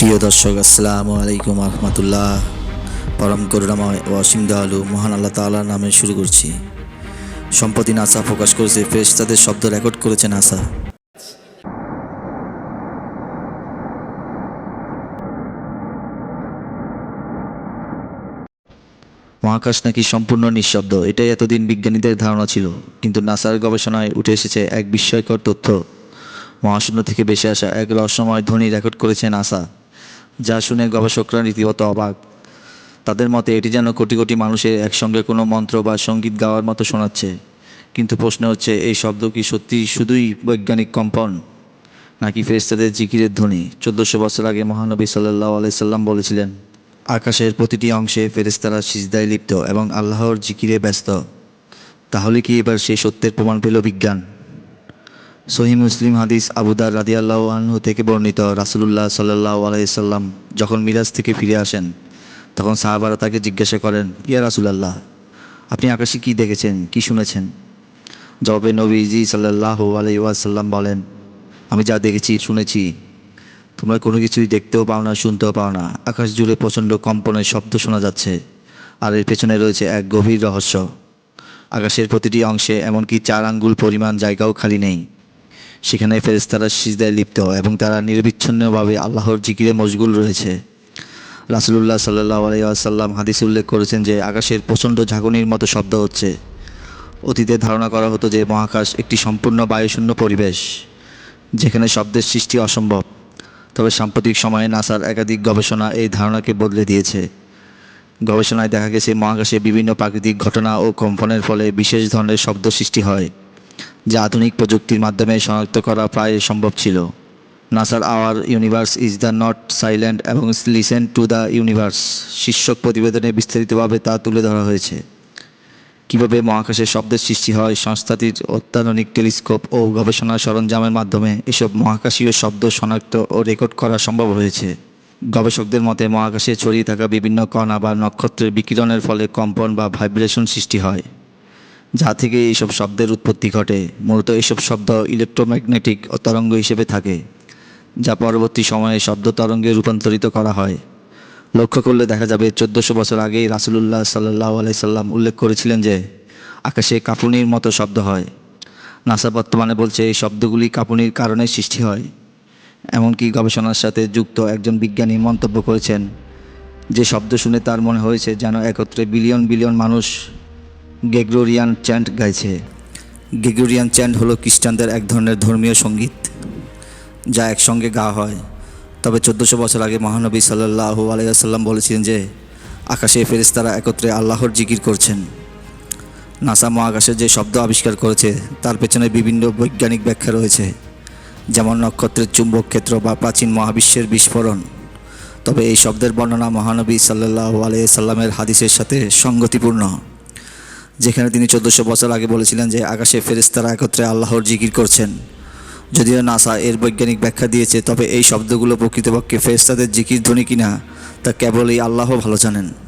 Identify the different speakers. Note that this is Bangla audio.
Speaker 1: প্রিয় দর্শক, আসসালামু আলাইকুম রহমতুল্লাহ। পরম করুণাময় ও অসীম দয়ালু মহান আল্লাহ তাআলার নামে শুরু করছি। সম্প্রতি নাসা প্রকাশ করেছে ফেরেশতাদের শব্দ রেকর্ড করেছে নাসা। মহাকাশ নাকি সম্পূর্ণ নিঃশব্দ, এটাই এতদিন বিজ্ঞানীদের ধারণা ছিল। কিন্তু নাসার গবেষণায় উঠে এসেছে এক বিস্ময়কর তথ্য। মহাশূন্য থেকে ভেসে আসা এক রহস্যময় ধ্বনি রেকর্ড করেছে নাসা। যা শুনে গবেষকরা রীতিমতো অবাক। তাদের মতে এটি যেন কোটি কোটি মানুষের একসঙ্গে কোনো মন্ত্র বা সংগীত গাওয়ার মতো শোনাচ্ছে। কিন্তু প্রশ্ন হচ্ছে, এই শব্দ কি সত্যি শুধুই বৈজ্ঞানিক কম্পন? নাকি ফেরেশতাদের জিকিরের ধ্বনি? চোদ্দোশো বছর আগে মহানবী সাল্লাহ আলাইসাল্লাম বলেছিলেন, আকাশের প্রতিটি অংশে ফেরেশতারা সিজদায় লিপ্ত এবং আল্লাহর জিকিরে ব্যস্ত। তাহলে কি এবার সেই সত্যের প্রমাণ পেল বিজ্ঞান? সহি মুসলিম হাদিস আবুদার রাদিয়াল্লাহ আনহু থেকে বর্ণিত রাসুলুল্লাহ সাল্লাহ আলাইসাল্লাম যখন মিরাজ থেকে ফিরে আসেন, তখন সাহাবারা তাকে জিজ্ঞাসা করেন, ইয়া রাসুলাল্লাহ, আপনি আকাশে কি দেখেছেন, কি শুনেছেন? জবাবে নবীজি সাল্লাহ আলাইসাল্লাম বলেন, আমি যা দেখেছি, শুনেছি। তোমরা কোনো কিছুই দেখতেও পাও না, শুনতেও পাও না। আকাশ জুড়ে প্রচণ্ড কম্পনের শব্দ শোনা যাচ্ছে, আর এর পেছনে রয়েছে এক গভীর রহস্য। আকাশের প্রতিটি অংশে এমনকি চার আঙ্গুল পরিমাণ জায়গাও খালি নেই। সেখানে ফেরেস্তারা সিজদায় লিপ্ত এবং তারা নিরবিচ্ছিন্নভাবে আল্লাহর জিকিরে মশগুল রয়েছে। রাসুলুল্লাহ সাল্লাহ আলাইসাল্লাম হাদিস উল্লেখ করেছেন যে, আকাশের প্রচণ্ড ঝাঁকুনির মতো শব্দ হচ্ছে। অতীতে ধারণা করা হতো যে, মহাকাশ একটি সম্পূর্ণ বায়ুশূন্য পরিবেশ, যেখানে শব্দের সৃষ্টি অসম্ভব। তবে সাম্প্রতিক সময়ে নাসার একাধিক গবেষণা এই ধারণাকে বদলে দিয়েছে। গবেষণায় দেখা গেছে, মহাকাশে বিভিন্ন প্রাকৃতিক ঘটনা ও কম্পনের ফলে বিশেষ ধরনের শব্দ সৃষ্টি হয়। যা আধুনিক প্রযুক্তির মাধ্যমে শনাক্ত করা প্রায় সম্ভব ছিল। নাসার our universe is the not silent এবং লিসেন টু দ্য ইউনিভার্স। শীর্ষক প্রতিবেদনে বিস্তারিতভাবে তা তুলে ধরা হয়েছে। কীভাবে মহাকাশে শব্দের সৃষ্টি হয়, সংস্থাটির অত্যাধুনিক টেলিস্কোপ ও গবেষণা সরঞ্জামের মাধ্যমে এসব মহাকাশীয় শব্দ শনাক্ত ও রেকর্ড করা সম্ভব হয়েছে। গবেষকদের মতে, মহাকাশে ছড়িয়ে থাকা বিভিন্ন কণা বা নক্ষত্রের বিকিরণের ফলে কম্পন বা ভাইব্রেশন সৃষ্টি হয়। যা থেকে এইসব শব্দের উৎপত্তি ঘটে, মূলত এইসব শব্দ ইলেকট্রোম্যাগনেটিক তরঙ্গ হিসেবে থাকে, যা পরবর্তী সময়ে শব্দ তরঙ্গে রূপান্তরিত করা হয়। লক্ষ্য করলে দেখা যাবে চোদ্দোশো বছর আগেই রাসুলুল্লাহ সাল্লাহ আলাইসাল্লাম উল্লেখ করেছিলেন যে, আকাশে কাঁপুনির মতো শব্দ হয়। নাসা বর্তমানে বলছে এই শব্দগুলি কাঁপুনির কারণে সৃষ্টি হয়। এমনকি গবেষণার সাথে যুক্ত একজন বিজ্ঞানী মন্তব্য করেছেন, যে শব্দ শুনে তার মনে হয়েছে যেন একত্রে বিলিয়ন বিলিয়ন মানুষ গেগ্রোরিয়ান চ্যান্ট গাইছে। গেগ্রোরিয়ান চ্যান্ট হলো খ্রিস্টানদের এক ধরনের ধর্মীয় সংগীত, যা একসঙ্গে গা হয়। তবে চোদ্দোশো বছর আগে মহানবী সাল্লাহ আলাইসাল্লাম বলেছিলেন যে, আকাশে ফেরেশতারা একত্রে আল্লাহর জিকির করছেন। নাসা মহাকাশে যে শব্দ আবিষ্কার করেছে, তার পেছনে বিভিন্ন বৈজ্ঞানিক ব্যাখ্যা রয়েছে, যেমন নক্ষত্রের চুম্বক ক্ষেত্র বা প্রাচীন মহাবিশ্বের বিস্ফোরণ। তবে এই শব্দের বর্ণনা মহানবী সাল্লাহ আলাইসাল্লামের হাদিসের সাথে সঙ্গতিপূর্ণ। যেখানে তিনি চোদ্দোশো বছর আগে বলেছিলেন যে আকাশে ফেরেশতারা একত্রে আল্লাহর জিকির করছেন। যদিও নাসা এর বৈজ্ঞানিক ব্যাখ্যা দিয়েছে, তবে এই শব্দগুলো প্রকৃতপক্ষে ফেরেশতাদের জিকির ধ্বনি কিনা তা কেবলই আল্লাহ ভালো জানেন।